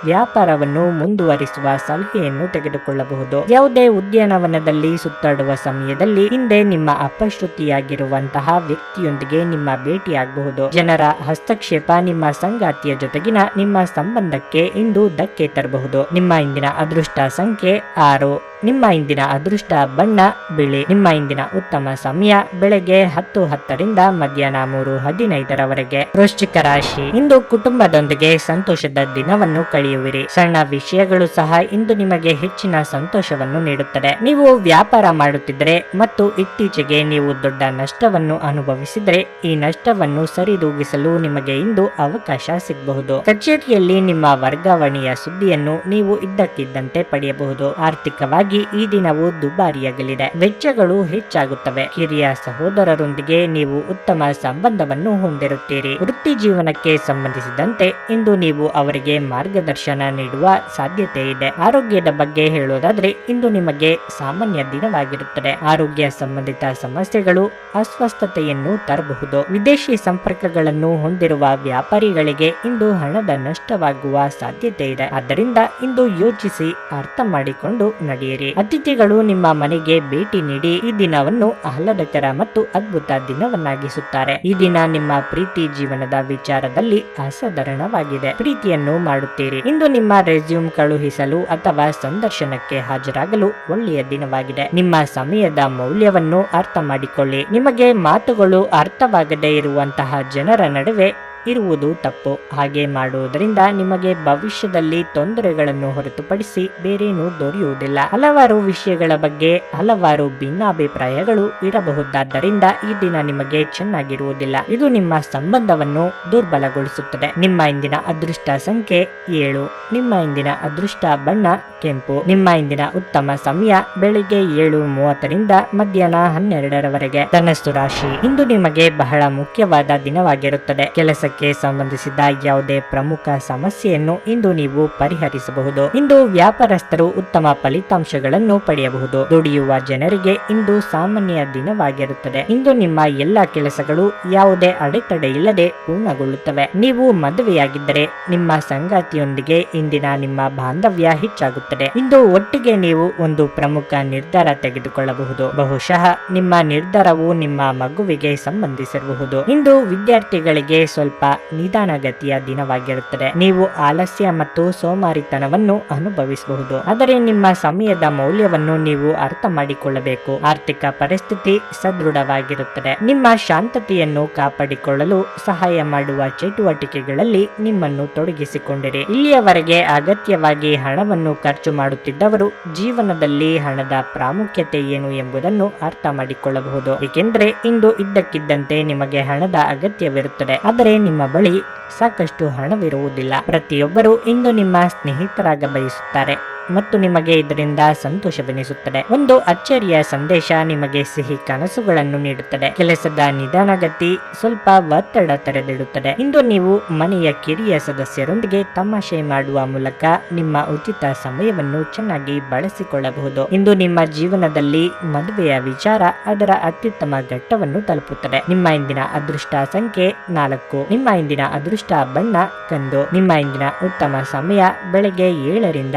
ವ್ಯಾಪಾರವನ್ನು ಮುಂದುವರಿಸುವ ಸಲಹೆಯನ್ನು ತೆಗೆದುಕೊಳ್ಳಬಹುದು. ಯಾವುದೇ ಉದ್ಯಾನವನದಲ್ಲಿ ಸುತ್ತಾಡುವ ಸಮಯದಲ್ಲಿ ಹಿಂದೆ ನಿಮ್ಮ ಅಪಶ್ರುತಿಯಾಗಿರುವಂತಹ ವ್ಯಕ್ತಿಯೊಂದಿಗೆ ನಿಮ್ಮ ಭೇಟಿಯಾಗಬಹುದು. ಜನರ ಹಸ್ತಕ್ಷೇಪ ನಿಮ್ಮ ಸಂಗಾತಿಯ ಜೊತೆಗಿನ ನಿಮ್ಮ ಸಂಬಂಧಕ್ಕೆ ಇಂದು ಧಕ್ಕೆ ತರಬಹುದು. ನಿಮ್ಮ ಇಂದಿನ ಅದೃಷ್ಟ ಸಂಖ್ಯೆ ಆರು. ನಿಮ್ಮ ಇಂದಿನ ಅದೃಷ್ಟ ಬಣ್ಣ, ಬಿಳಿ. ನಿಮ್ಮ ಇಂದಿನ ಉತ್ತಮ ಸಮಯ, ಬೆಳಗ್ಗೆ ಹತ್ತು ಹತ್ತರಿಂದ ಮಧ್ಯಾಹ್ನ ಮೂರು ಹದಿನೈದರವರೆಗೆ. ವೃಶ್ಚಿಕ ರಾಶಿ. ಇಂದು ಕುಟುಂಬದೊಂದಿಗೆ ಸಂತೋಷದ ದಿನವನ್ನು ಕಳೆಯುವಿರಿ. ಸಣ್ಣ ವಿಷಯಗಳು ಸಹ ಇಂದು ನಿಮಗೆ ಹೆಚ್ಚಿನ ಸಂತೋಷವನ್ನು ನೀಡುತ್ತದೆ. ನೀವು ವ್ಯಾಪಾರ ಮಾಡುತ್ತಿದ್ದರೆ ಮತ್ತು ಇತ್ತೀಚೆಗೆ ನೀವು ದೊಡ್ಡ ನಷ್ಟವನ್ನು ಅನುಭವಿಸಿದರೆ ಈ ನಷ್ಟವನ್ನು ಸರಿದೂಗಿಸಲು ನಿಮಗೆ ಇಂದು ಅವಕಾಶ ಸಿಗಬಹುದು. ಕಚೇರಿಯಲ್ಲಿ ನಿಮ್ಮ ವರ್ಗಾವಣೆಯ ಸುದ್ದಿಯನ್ನು ನೀವು ಇದ್ದಕ್ಕಿದ್ದಂತೆ ಪಡೆಯಬಹುದು. ಆರ್ಥಿಕವಾಗಿ ಈ ದಿನವು ದುಬಾರಿಯಾಗಲಿದೆ. ವೆಚ್ಚಗಳು ಹೆಚ್ಚಾಗುತ್ತವೆ. ಕಿರಿಯ ಸಹೋದರರೊಂದಿಗೆ ನೀವು ಉತ್ತಮ ಸಂಬಂಧವನ್ನು ಹೊಂದಿರುತ್ತೀರಿ. ವೃತ್ತಿ ಜೀವನಕ್ಕೆ ಸಂಬಂಧಿಸಿದಂತೆ ಇಂದು ನೀವು ಅವರಿಗೆ ಮಾರ್ಗದರ್ಶನ ನೀಡುವ ಸಾಧ್ಯತೆ ಇದೆ. ಆರೋಗ್ಯದ ಬಗ್ಗೆ ಹೇಳೋದಾದ್ರೆ ಇಂದು ನಿಮಗೆ ಸಾಮಾನ್ಯ ದಿನವಾಗಿರುತ್ತದೆ. ಆರೋಗ್ಯ ಸಂಬಂಧಿತ ಸಮಸ್ಯೆಗಳು ಅಸ್ವಸ್ಥತೆಯನ್ನು ತರಬಹುದು. ವಿದೇಶಿ ಸಂಪರ್ಕಗಳನ್ನು ಹೊಂದಿರುವ ವ್ಯಾಪಾರಿಗಳಿಗೆ ಇಂದು ಹಣದ ನಷ್ಟವಾಗುವ ಸಾಧ್ಯತೆ ಇದೆ. ಆದ್ದರಿಂದ ಇಂದು ಯೋಚಿಸಿ ಅರ್ಥ ಮಾಡಿಕೊಂಡು ನಡೆಯಿರಿ. ಅತಿಥಿಗಳು ನಿಮ್ಮ ಮನೆಗೆ ಭೇಟಿ ನೀಡಿ ಈ ದಿನವನ್ನು ಆಹ್ಲಾದಕರ ಮತ್ತು ಅದ್ಭುತ ದಿನವನ್ನಾಗಿಸುತ್ತಾರೆ. ಈ ದಿನ ನಿಮ್ಮ ಪ್ರೀತಿ ಜೀವನದ ವಿಚಾರದಲ್ಲಿ ಅಸಾಧಾರಣವಾಗಿದೆ. ಪ್ರೀತಿಯನ್ನು ಮಾಡುತ್ತೀರಿ. ಇಂದು ನಿಮ್ಮ ರೆಸ್ಯೂಮ್ ಕಳುಹಿಸಲು ಅಥವಾ ಸಂದರ್ಶನಕ್ಕೆ ಹಾಜರಾಗಲು ಒಳ್ಳೆಯ ದಿನವಾಗಿದೆ. ನಿಮ್ಮ ಸಮಯದ ಮೌಲ್ಯವನ್ನು ಅರ್ಥ ಮಾಡಿಕೊಳ್ಳಿ. ನಿಮಗೆ ಮಾತುಗಳು ಅರ್ಥವಾಗದೇ ಇರುವಂತಹ ಜನರ ನಡುವೆ ಇರುವುದು ತಪ್ಪು. ಹಾಗೆ ಮಾಡುವುದರಿಂದ ನಿಮಗೆ ಭವಿಷ್ಯದಲ್ಲಿ ತೊಂದರೆಗಳನ್ನು ಹೊರತುಪಡಿಸಿ ಬೇರೇನೂ ದೊರೆಯುವುದಿಲ್ಲ. ಹಲವಾರು ವಿಷಯಗಳ ಬಗ್ಗೆ ಹಲವಾರು ಭಿನ್ನಾಭಿಪ್ರಾಯಗಳು ಇರಬಹುದಾದ್ದರಿಂದ ಈ ದಿನ ನಿಮಗೆ ಚೆನ್ನಾಗಿರುವುದಿಲ್ಲ. ಇದು ನಿಮ್ಮ ಸಂಬಂಧವನ್ನು ದುರ್ಬಲಗೊಳಿಸುತ್ತದೆ. ನಿಮ್ಮ ಇಂದಿನ ಅದೃಷ್ಟ ಸಂಖ್ಯೆ ಏಳು. ನಿಮ್ಮ ಇಂದಿನ ಅದೃಷ್ಟ ಬಣ್ಣ ಕೆಂಪು. ನಿಮ್ಮ ಇಂದಿನ ಉತ್ತಮ ಸಮಯ ಬೆಳಿಗ್ಗೆ ಏಳು ಮೂವತ್ತರಿಂದ ಮಧ್ಯಾಹ್ನ ಹನ್ನೆರಡರವರೆಗೆ. ಧನಸ್ಸು ರಾಶಿ. ಇಂದು ನಿಮಗೆ ಬಹಳ ಮುಖ್ಯವಾದ ದಿನವಾಗಿರುತ್ತದೆ. ಕೆಲಸಕ್ಕೆ ಸಂಬಂಧಿಸಿದ ಯಾವುದೇ ಪ್ರಮುಖ ಸಮಸ್ಯೆಯನ್ನು ಇಂದು ನೀವು ಪರಿಹರಿಸಬಹುದು. ಇಂದು ವ್ಯಾಪಾರಸ್ಥರು ಉತ್ತಮ ಫಲಿತಾಂಶಗಳನ್ನು ಪಡೆಯಬಹುದು. ದುಡಿಯುವ ಜನರಿಗೆ ಇಂದು ಸಾಮಾನ್ಯ ದಿನವಾಗಿರುತ್ತದೆ. ಇಂದು ನಿಮ್ಮ ಎಲ್ಲಾ ಕೆಲಸಗಳು ಯಾವುದೇ ಅಡೆತಡೆ ಇಲ್ಲದೆ ಪೂರ್ಣಗೊಳ್ಳುತ್ತವೆ. ನೀವು ಮದುವೆಯಾಗಿದ್ದರೆ ನಿಮ್ಮ ಸಂಗಾತಿಯೊಂದಿಗೆ ಇಂದಿನ ನಿಮ್ಮ ಬಾಂಧವ್ಯ ಹೆಚ್ಚಾಗುತ್ತದೆ. ಇಂದು ಒಟ್ಟಿಗೆ ನೀವು ಒಂದು ಪ್ರಮುಖ ನಿರ್ಧಾರ ತೆಗೆದುಕೊಳ್ಳಬಹುದು. ಬಹುಶಃ ನಿಮ್ಮ ನಿರ್ಧಾರವು ನಿಮ್ಮ ಮಗುವಿಗೆ ಸಂಬಂಧಿಸಿರಬಹುದು. ಇಂದು ವಿದ್ಯಾರ್ಥಿಗಳಿಗೆ ಸ್ವಲ್ಪ ನಿಧಾನಗತಿಯ ದಿನವಾಗಿರುತ್ತದೆ. ನೀವು ಆಲಸ್ಯ ಮತ್ತು ಸೋಮಾರಿತನವನ್ನು ಅನುಭವಿಸಬಹುದು. ಆದರೆ ನಿಮ್ಮ ಸಮಯದ ಮೌಲ್ಯವನ್ನು ನೀವು ಅರ್ಥ ಮಾಡಿಕೊಳ್ಳಬೇಕು. ಆರ್ಥಿಕ ಪರಿಸ್ಥಿತಿ ಸದೃಢವಾಗಿರುತ್ತದೆ. ನಿಮ್ಮ ಶಾಂತತೆಯನ್ನು ಕಾಪಾಡಿಕೊಳ್ಳಲು ಸಹಾಯ ಮಾಡುವ ಚಟುವಟಿಕೆಗಳಲ್ಲಿ ನಿಮ್ಮನ್ನು ತೊಡಗಿಸಿಕೊಂಡಿರಿ. ಇಲ್ಲಿಯವರೆಗೆ ಅಗತ್ಯವಾಗಿ ಹಣವನ್ನು ಖರ್ಚು ಮಾಡುತ್ತಿದ್ದವರು ಜೀವನದಲ್ಲಿ ಹಣದ ಪ್ರಾಮುಖ್ಯತೆ ಏನು ಎಂಬುದನ್ನು ಅರ್ಥ ಮಾಡಿಕೊಳ್ಳಬಹುದು. ಏಕೆಂದರೆ ಇಂದು ಇದ್ದಕ್ಕಿದ್ದಂತೆ ನಿಮಗೆ ಹಣದ ಅಗತ್ಯವಿರುತ್ತದೆ. ಆದರೆ ಬಳಿ ಸಾಕಷ್ಟು ಹಣವಿರುವುದಿಲ್ಲ. ಪ್ರತಿಯೊಬ್ಬರು ಇಂದು ನಿಮ್ಮ ಸ್ನೇಹಿತರಾಗ ಬಯಸುತ್ತಾರೆ ಮತ್ತು ನಿಮಗೆ ಇದರಿಂದ ಸಂತೋಷವೆನಿಸುತ್ತದೆ. ಒಂದು ಅಚ್ಚರಿಯ ಸಂದೇಶ ನಿಮಗೆ ಸಿಹಿ ಕನಸುಗಳನ್ನು ನೀಡುತ್ತದೆ. ಕೆಲಸದ ನಿಧಾನಗತಿ ಸ್ವಲ್ಪ ಒತ್ತಡ ತೆರೆದಿಡುತ್ತದೆ. ಇಂದು ನೀವು ಮನೆಯ ಕಿರಿಯ ಸದಸ್ಯರೊಂದಿಗೆ ತಮಾಷೆ ಮಾಡುವ ಮೂಲಕ ನಿಮ್ಮ ಉಚಿತ ಸಮಯವನ್ನು ಚೆನ್ನಾಗಿ ಬಳಸಿಕೊಳ್ಳಬಹುದು. ಇಂದು ನಿಮ್ಮ ಜೀವನದಲ್ಲಿ ಮದುವೆಯ ವಿಚಾರ ಅದರ ಅತ್ಯುತ್ತಮ ಘಟ್ಟವನ್ನು ತಲುಪುತ್ತದೆ. ನಿಮ್ಮ ಇಂದಿನ ಅದೃಷ್ಟ ಸಂಖ್ಯೆ ನಾಲ್ಕು. ನಿಮ್ಮ ಇಂದಿನ ಅದೃಷ್ಟ ಬಣ್ಣ ಕಂದು. ನಿಮ್ಮ ಇಂದಿನ ಉತ್ತಮ ಸಮಯ ಬೆಳಗ್ಗೆ ಏಳರಿಂದ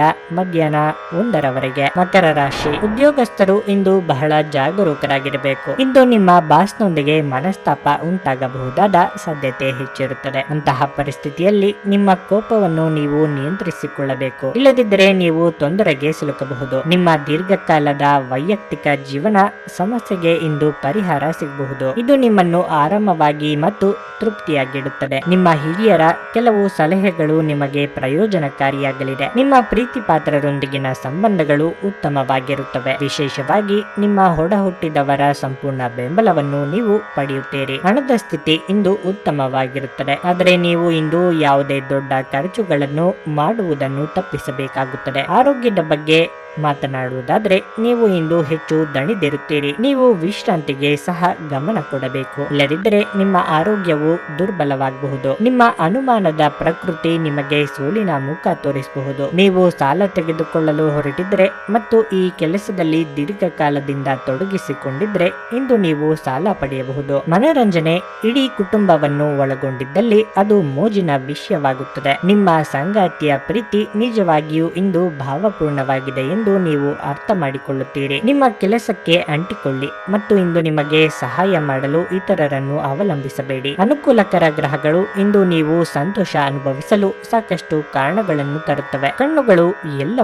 ಮಧ್ಯಾಹ್ನ ಒಂದರವರೆಗೆ. ಮಕರ ರಾಶಿ. ಉದ್ಯೋಗಸ್ಥರು ಇಂದು ಬಹಳ ಜಾಗರೂಕರಾಗಿರಬೇಕು. ಇಂದು ನಿಮ್ಮ ಬಾಸ್ನೊಂದಿಗೆ ಮನಸ್ತಾಪ ಉಂಟಾಗಬಹುದಾದ ಸಾಧ್ಯತೆ ಹೆಚ್ಚಿರುತ್ತದೆ. ಅಂತಹ ಪರಿಸ್ಥಿತಿಯಲ್ಲಿ ನಿಮ್ಮ ಕೋಪವನ್ನು ನೀವು ನಿಯಂತ್ರಿಸಿಕೊಳ್ಳಬೇಕು. ಇಲ್ಲದಿದ್ದರೆ ನೀವು ತೊಂದರೆಗೆ ಸಿಲುಕಬಹುದು. ನಿಮ್ಮ ದೀರ್ಘಕಾಲದ ವೈಯಕ್ತಿಕ ಜೀವನ ಸಮಸ್ಯೆಗೆ ಇಂದು ಪರಿಹಾರ ಸಿಗಬಹುದು. ಇದು ನಿಮ್ಮನ್ನು ಆರಾಮವಾಗಿ ಮತ್ತು ತೃಪ್ತಿಯಾಗಿಡುತ್ತದೆ. ನಿಮ್ಮ ಹಿರಿಯರ ಕೆಲವು ಸಲಹೆಗಳು ನಿಮಗೆ ಪ್ರಯೋಜನಕಾರಿಯಾಗಲಿದೆ. ನಿಮ್ಮ ಪ್ರೀತಿ ಪಾತ್ರರೊಂದಿಗಿನ ಸಂಬಂಧಗಳು ಉತ್ತಮವಾಗಿರುತ್ತವೆ. ವಿಶೇಷವಾಗಿ ನಿಮ್ಮ ಹೊಡ ಹುಟ್ಟಿದವರ ಸಂಪೂರ್ಣ ಬೆಂಬಲವನ್ನು ನೀವು ಪಡೆಯುತ್ತೀರಿ. ಹಣದ ಸ್ಥಿತಿ ಇಂದು ಉತ್ತಮವಾಗಿರುತ್ತದೆ. ಆದರೆ ನೀವು ಇಂದು ಯಾವುದೇ ದೊಡ್ಡ ಖರ್ಚುಗಳನ್ನು ಮಾಡುವುದನ್ನು ತಪ್ಪಿಸಬೇಕಾಗುತ್ತದೆ. ಆರೋಗ್ಯದ ಬಗ್ಗೆ ಮಾತನಾಡುವುದಾದ್ರೆ, ನೀವು ಇಂದು ಹೆಚ್ಚು ದಣಿದಿರುತ್ತೀರಿ. ನೀವು ವಿಶ್ರಾಂತಿಗೆ ಸಹ ಗಮನ ಕೊಡಬೇಕು. ಇಲ್ಲದಿದ್ದರೆ ನಿಮ್ಮ ಆರೋಗ್ಯವು ದುರ್ಬಲವಾಗಬಹುದು. ನಿಮ್ಮ ಅನುಮಾನದ ಪ್ರಕೃತಿ ನಿಮಗೆ ಸೋಲಿನ ಮುಖ ತೋರಿಸಬಹುದು. ನೀವು ಸಾಲ ತೆಗೆದುಕೊಳ್ಳಲು ಹೊರಟಿದ್ರೆ ಮತ್ತು ಈ ಕೆಲಸದಲ್ಲಿ ದೀರ್ಘಕಾಲದಿಂದ ತೊಡಗಿಸಿಕೊಂಡಿದ್ರೆ ಇಂದು ನೀವು ಸಾಲ ಪಡೆಯಬಹುದು. ಮನೋರಂಜನೆ ಇಡೀ ಕುಟುಂಬವನ್ನು ಒಳಗೊಂಡಿದ್ದಲ್ಲಿ ಅದು ಮೋಜಿನ ವಿಷಯವಾಗುತ್ತದೆ. ನಿಮ್ಮ ಸಂಗಾತಿಯ ಪ್ರೀತಿ ನಿಜವಾಗಿಯೂ ಇಂದು ಭಾವಪೂರ್ಣವಾಗಿದೆ ಎಂದು ನೀವು ಅರ್ಥ ಮಾಡಿಕೊಳ್ಳುತ್ತೀರಿ. ನಿಮ್ಮ ಕೆಲಸಕ್ಕೆ ಅಂಟಿಕೊಳ್ಳಿ ಮತ್ತು ಇಂದು ನಿಮಗೆ ಸಹಾಯ ಮಾಡಲು ಇತರರನ್ನು ಅವಲಂಬಿಸಬೇಡಿ. ಅನುಕೂಲಕರ ಗ್ರಹಗಳು ಇಂದು ನೀವು ಸಂತೋಷ ಅನುಭವಿಸಲು ಸಾಕಷ್ಟು ಕಾರಣಗಳನ್ನು ತರುತ್ತವೆ. ಕಣ್ಣುಗಳು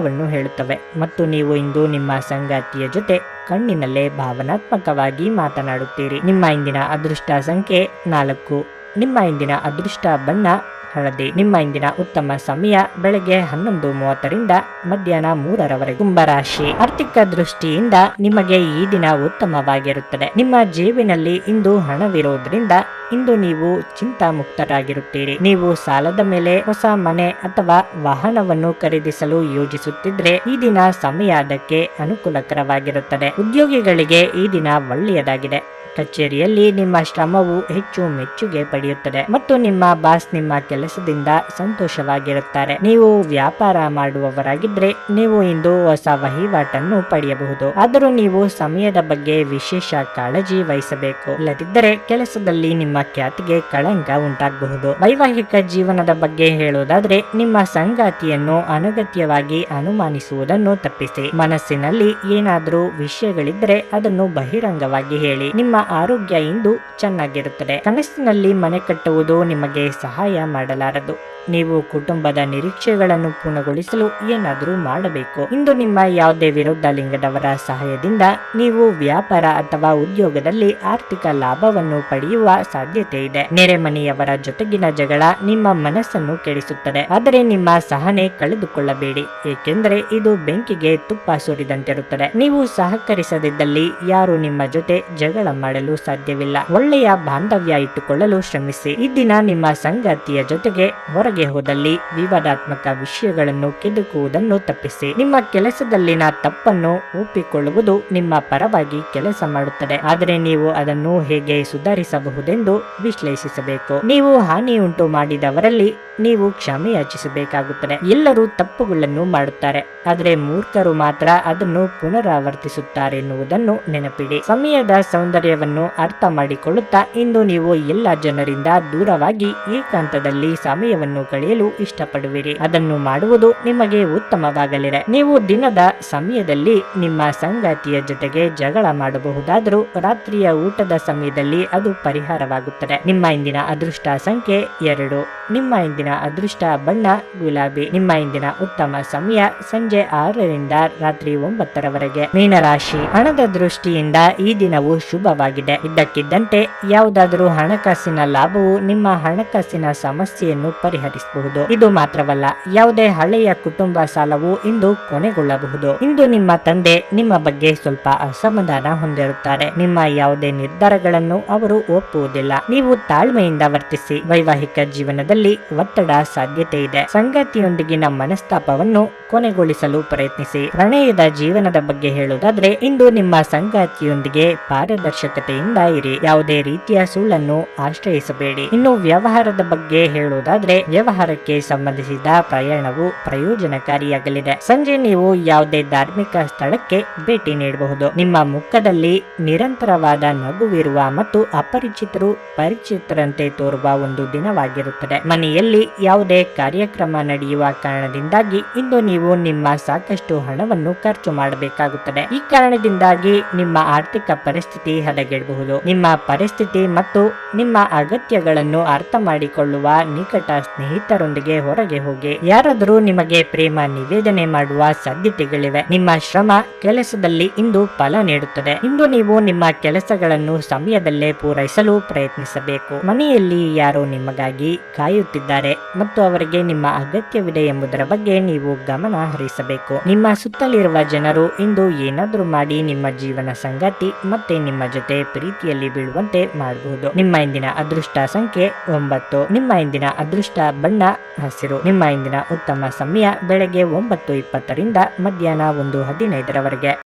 ಎಲ್ಲವನ್ನು ಹೇಳುತ್ತವೆ. ಮತ್ತು ನೀವು ಇಂದು ನಿಮ್ಮ ಸಂಗಾತಿಯ ಜೊತೆ ಕಣ್ಣಿನಲ್ಲೇ ಭಾವನಾತ್ಮಕವಾಗಿ ಮಾತನಾಡುತ್ತೀರಿ. ನಿಮ್ಮ ಇಂದಿನ ಅದೃಷ್ಟ ಸಂಖ್ಯೆ ನಾಲ್ಕು. ನಿಮ್ಮ ಇಂದಿನ ಅದೃಷ್ಟ ಬಣ್ಣ ಹಳದಿ. ನಿಮ್ಮ ಇಂದಿನ ಉತ್ತಮ ಸಮಯ ಬೆಳಗ್ಗೆ ಹನ್ನೊಂದು ಮೂವತ್ತರಿಂದ ಮಧ್ಯಾಹ್ನ ಮೂರರವರೆಗೆ. ಕುಂಭರಾಶಿ. ಆರ್ಥಿಕ ದೃಷ್ಟಿಯಿಂದ ನಿಮಗೆ ಈ ದಿನ ಉತ್ತಮವಾಗಿರುತ್ತದೆ. ನಿಮ್ಮ ಜೇಬಿನಲ್ಲಿ ಇಂದು ಹಣವಿರುವುದರಿಂದ ಇಂದು ನೀವು ಚಿಂತಾಮುಕ್ತರಾಗಿರುತ್ತೀರಿ. ನೀವು ಸಾಲದ ಮೇಲೆ ಹೊಸ ಮನೆ ಅಥವಾ ವಾಹನವನ್ನು ಖರೀದಿಸಲು ಯೋಜಿಸುತ್ತಿದ್ರೆ ಈ ದಿನ ಸಮಯ ಅದಕ್ಕೆ ಅನುಕೂಲಕರವಾಗಿರುತ್ತದೆ. ಉದ್ಯೋಗಿಗಳಿಗೆ ಈ ದಿನ ಒಳ್ಳೆಯದಾಗಿದೆ. ಕಚೇರಿಯಲ್ಲಿ ನಿಮ್ಮ ಶ್ರಮವು ಹೆಚ್ಚು ಮೆಚ್ಚುಗೆ ಪಡೆಯುತ್ತದೆ ಮತ್ತು ನಿಮ್ಮ ಬಾಸ್ ನಿಮ್ಮ ಕೆಲಸದಿಂದ ಸಂತೋಷವಾಗಿರುತ್ತಾರೆ. ನೀವು ವ್ಯಾಪಾರ ಮಾಡುವವರಾಗಿದ್ರೆ ನೀವು ಇಂದು ಹೊಸ ವಹಿವಾಟನ್ನು ಪಡೆಯಬಹುದು. ಆದರೂ ನೀವು ಸಮಯದ ಬಗ್ಗೆ ವಿಶೇಷ ಕಾಳಜಿ ವಹಿಸಬೇಕು. ಇಲ್ಲದಿದ್ದರೆ ಕೆಲಸದಲ್ಲಿ ನಿಮ್ಮ ಖ್ಯಾತಿಗೆ ಕಳಂಕ ಉಂಟಾಗಬಹುದು. ವೈವಾಹಿಕ ಜೀವನದ ಬಗ್ಗೆ ಹೇಳುವುದಾದ್ರೆ ನಿಮ್ಮ ಸಂಗಾತಿಯನ್ನು ಅನಗತ್ಯವಾಗಿ ಅನುಮಾನಿಸುವುದನ್ನು ತಪ್ಪಿಸಿ. ಮನಸ್ಸಿನಲ್ಲಿ ಏನಾದರೂ ವಿಷಯಗಳಿದ್ರೆ ಅದನ್ನು ಬಹಿರಂಗವಾಗಿ ಹೇಳಿ. ನಿಮ್ಮ ಆರೋಗ್ಯ ಇಂದು ಚೆನ್ನಾಗಿರುತ್ತದೆ. ಕನಸಿನಲ್ಲಿ ಮನೆ ಕಟ್ಟುವುದು ನಿಮಗೆ ಸಹಾಯ ಮಾಡಲಾರದು. ನೀವು ಕುಟುಂಬದ ನಿರೀಕ್ಷೆಗಳನ್ನು ಪೂರ್ಣಗೊಳಿಸಲು ಏನಾದರೂ ಮಾಡಬೇಕು. ಇಂದು ನಿಮ್ಮ ಯಾವುದೇ ವಿರುದ್ಧ ಲಿಂಗದವರ ಸಹಾಯದಿಂದ ನೀವು ವ್ಯಾಪಾರ ಅಥವಾ ಉದ್ಯೋಗದಲ್ಲಿ ಆರ್ಥಿಕ ಲಾಭವನ್ನು ಪಡೆಯುವ ಸಾಧ್ಯತೆ ಇದೆ. ನೆರೆಮನೆಯವರ ಜೊತೆಗಿನ ಜಗಳ ನಿಮ್ಮ ಮನಸ್ಸನ್ನು ಕೆಡಿಸುತ್ತದೆ. ಆದರೆ ನಿಮ್ಮ ಸಹನೆ ಕಳೆದುಕೊಳ್ಳಬೇಡಿ. ಏಕೆಂದರೆ ಇದು ಬೆಂಕಿಗೆ ತುಪ್ಪ ಸುರಿದಂತಿರುತ್ತದೆ. ನೀವು ಸಹಕರಿಸದಿದ್ದಲ್ಲಿ ಯಾರು ನಿಮ್ಮ ಜೊತೆ ಜಗಳ ಮಾಡಲು ಸಾಧ್ಯವಿಲ್ಲ. ಒಳ್ಳೆಯ ಬಾಂಧವ್ಯ ಇಟ್ಟುಕೊಳ್ಳಲು ಶ್ರಮಿಸಿ. ಈ ದಿನ ನಿಮ್ಮ ಸಂಗಾತಿಯ ಜೊತೆಗೆ ಹೊರಗೆ ಹೋದಲ್ಲಿ ವಿವಾದಾತ್ಮಕ ವಿಷಯಗಳನ್ನು ಕೆದುಕುವುದನ್ನು ತಪ್ಪಿಸಿ. ನಿಮ್ಮ ಕೆಲಸದಲ್ಲಿನ ತಪ್ಪನ್ನು ಒಪ್ಪಿಕೊಳ್ಳುವುದು ನಿಮ್ಮ ಪರವಾಗಿ ಕೆಲಸ ಮಾಡುತ್ತದೆ. ಆದರೆ ನೀವು ಅದನ್ನು ಹೇಗೆ ಸುಧಾರಿಸಬಹುದೆಂದು ವಿಶ್ಲೇಷಿಸಬೇಕು. ನೀವು ಹಾನಿ ಮಾಡಿದವರಲ್ಲಿ ನೀವು ಕ್ಷಮೆ ಯಾಚಿಸಬೇಕಾಗುತ್ತದೆ ಎಲ್ಲರೂ ತಪ್ಪುಗಳನ್ನು ಮಾಡುತ್ತಾರೆ. ಆದರೆ ಮೂರ್ಖರು ಮಾತ್ರ ಅದನ್ನು ಪುನರಾವರ್ತಿಸುತ್ತಾರೆ ಎನ್ನುವುದನ್ನು ನೆನಪಿಡಿ. ಸಮಯದ ಸೌಂದರ್ಯವನ್ನು ಅರ್ಥ ಮಾಡಿಕೊಳ್ಳುತ್ತಾ ಇಂದು ನೀವು ಎಲ್ಲ ಜನರಿಂದ ದೂರವಾಗಿ ಏಕಾಂತದಲ್ಲಿ ಸಮಯವನ್ನು ಕಳೆಯಲು ಇಷ್ಟಪಡುವಿರಿ. ಅದನ್ನು ಮಾಡುವುದು ನಿಮಗೆ ಉತ್ತಮವಾಗಲಿದೆ. ನೀವು ದಿನದ ಸಮಯದಲ್ಲಿ ನಿಮ್ಮ ಸಂಗಾತಿಯ ಜೊತೆಗೆ ಜಗಳ ಮಾಡಬಹುದಾದರೂ ರಾತ್ರಿಯ ಊಟದ ಸಮಯದಲ್ಲಿ ಅದು ಪರಿಹಾರವಾಗುತ್ತದೆ. ನಿಮ್ಮ ಇಂದಿನ ಅದೃಷ್ಟ ಸಂಖ್ಯೆ ಎರಡು. ನಿಮ್ಮ ಇಂದಿನ ಅದೃಷ್ಟ ಬಣ್ಣ ಗುಲಾಬಿ. ನಿಮ್ಮ ಇಂದಿನ ಉತ್ತಮ ಸಮಯ ಸಂಜೆ ಆರರಿಂದ ರಾತ್ರಿ ಒಂಬತ್ತರವರೆಗೆ. ಮೀನರಾಶಿ. ಹಣದ ದೃಷ್ಟಿಯಿಂದ ಈ ದಿನವು ಶುಭವಾಗಿದೆ ಇದ್ದಕ್ಕಿದ್ದಂತೆ ಯಾವುದಾದರೂ ಹಣಕಾಸಿನ ಲಾಭವು ನಿಮ್ಮ ಹಣಕಾಸಿನ ಸಮಸ್ಯೆಯನ್ನು ಪರಿಹರಿಸಬಹುದು. ಇದು ಮಾತ್ರವಲ್ಲ, ಯಾವುದೇ ಹಳೆಯ ಕುಟುಂಬ ಸಾಲವು ಇಂದು ಕೊನೆಗೊಳ್ಳಬಹುದು. ಇಂದು ನಿಮ್ಮ ತಂದೆ ನಿಮ್ಮ ಬಗ್ಗೆ ಸ್ವಲ್ಪ ಅಸಮಾಧಾನ ಹೊಂದಿರುತ್ತಾರೆ. ನಿಮ್ಮ ಯಾವುದೇ ನಿರ್ಧಾರಗಳನ್ನು ಅವರು ಒಪ್ಪುವುದಿಲ್ಲ. ನೀವು ತಾಳ್ಮೆಯಿಂದ ವರ್ತಿಸಿ. ವೈವಾಹಿಕ ಜೀವನದಲ್ಲಿ ಒತ್ತಡ ಸಾಧ್ಯತೆ ಇದೆ. ಸಂಗಾತಿಯೊಂದಿಗಿನ ಮನಸ್ತಾಪವನ್ನು ಕೊನೆಗೊಳಿಸಲು ಪ್ರಯತ್ನಿಸಿ. ಪ್ರಣಯದ ಜೀವನದ ಬಗ್ಗೆ ಹೇಳುವುದಾದ್ರೆ, ಇಂದು ನಿಮ್ಮ ಸಂಗಾತಿಯೊಂದಿಗೆ ಪಾರದರ್ಶಕತೆಯಿಂದ ಇರಿ ಯಾವುದೇ ರೀತಿಯ ಸುಳ್ಳನ್ನು ಆಶ್ರಯಿಸಬೇಡಿ. ಇನ್ನು ವ್ಯವಹಾರದ ಬಗ್ಗೆ ಹೇಳುವುದಾದ್ರೆ, ವ್ಯವಹಾರಕ್ಕೆ ಸಂಬಂಧಿಸಿದ ಪ್ರಯಾಣವು ಪ್ರಯೋಜನಕಾರಿಯಾಗಲಿದೆ. ಸಂಜೆ ನೀವು ಯಾವುದೇ ಧಾರ್ಮಿಕ ಸ್ಥಳಕ್ಕೆ ಭೇಟಿ ನೀಡಬಹುದು. ನಿಮ್ಮ ಮುಖದಲ್ಲಿ ನಿರಂತರವಾದ ನಗುವಿರುವ ಮತ್ತು ಅಪರಿಚಿತರು ಪರಿಚಿತರಂತೆ ತೋರುವ ಒಂದು ದಿನವಾಗಿರುತ್ತದೆ. ಮನೆಯಲ್ಲಿ ಯಾವುದೇ ಕಾರ್ಯಕ್ರಮ ನಡೆಯುವ ಕಾರಣದಿಂದಾಗಿ ಇಂದು ನೀವು ನಿಮ್ಮ ಸಾಕಷ್ಟು ಹಣವನ್ನು ಖರ್ಚು ಮಾಡಬೇಕಾಗುತ್ತದೆ. ಈ ಕಾರಣದಿಂದಾಗಿ ನಿಮ್ಮ ಆರ್ಥಿಕ ಪರಿಸ್ಥಿತಿ ಹದಗೆಡಬಹುದು ನಿಮ್ಮ ಪರಿಸ್ಥಿತಿ ಮತ್ತು ನಿಮ್ಮ ಅಗತ್ಯಗಳನ್ನು ಅರ್ಥ ಮಾಡಿಕೊಳ್ಳುವ ನಿಕಟ ಸ್ನೇಹಿತರೊಂದಿಗೆ ಹೊರಗೆ ಹೋಗಿ. ಯಾರಾದರೂ ನಿಮಗೆ ಪ್ರೇಮ ನಿವೇದನೆ ಮಾಡುವ ಸಾಧ್ಯತೆಗಳಿವೆ. ನಿಮ್ಮ ಶ್ರಮ ಕೆಲಸದಲ್ಲಿ ಇಂದು ಫಲ ನೀಡುತ್ತದೆ. ಇಂದು ನೀವು ನಿಮ್ಮ ಕೆಲಸಗಳನ್ನು ಸಮಯದಲ್ಲೇ ಪೂರೈಸಲು ಪ್ರಯತ್ನಿಸಬೇಕು. ಮನೆಯಲ್ಲಿ ಯಾರೋ ನಿಮಗಾಗಿ ಕಾಯುತ್ತಿದ್ದಾರೆ ಮತ್ತು ಅವರಿಗೆ ನಿಮ್ಮ ಅಗತ್ಯವಿದೆ ಎಂಬುದರ ಬಗ್ಗೆ ನೀವು ಗಮನ ಹರಿಸಬೇಕು. ನಿಮ್ಮ ಸುತ್ತಲಿರುವ ಜನರು ಇಂದು ಏನಾದರೂ ಮಾಡಿ ನಿಮ್ಮ ಜೀವನ ಸಂಗಾತಿ ಮತ್ತೆ ನಿಮ್ಮ ಜೊತೆ ಪ್ರೀತಿಯಲ್ಲಿ ಬೀಳುವಂತೆ ಮಾಡಬಹುದು ನಿಮ್ಮ ಇಂದಿನ ಅದೃಷ್ಟ ಸಂಖ್ಯೆ ಒಂಬತ್ತು. ನಿಮ್ಮ ಇಂದಿನ ಅದೃಷ್ಟ ಬಣ್ಣ ಹಸಿರು. ನಿಮ್ಮ ಇಂದಿನ ಉತ್ತಮ ಸಮಯ ಬೆಳಗ್ಗೆ ಒಂಬತ್ತು ಇಪ್ಪತ್ತರಿಂದ ಮಧ್ಯಾಹ್ನ ಒಂದು ಹದಿನೈದರವರೆಗೆ.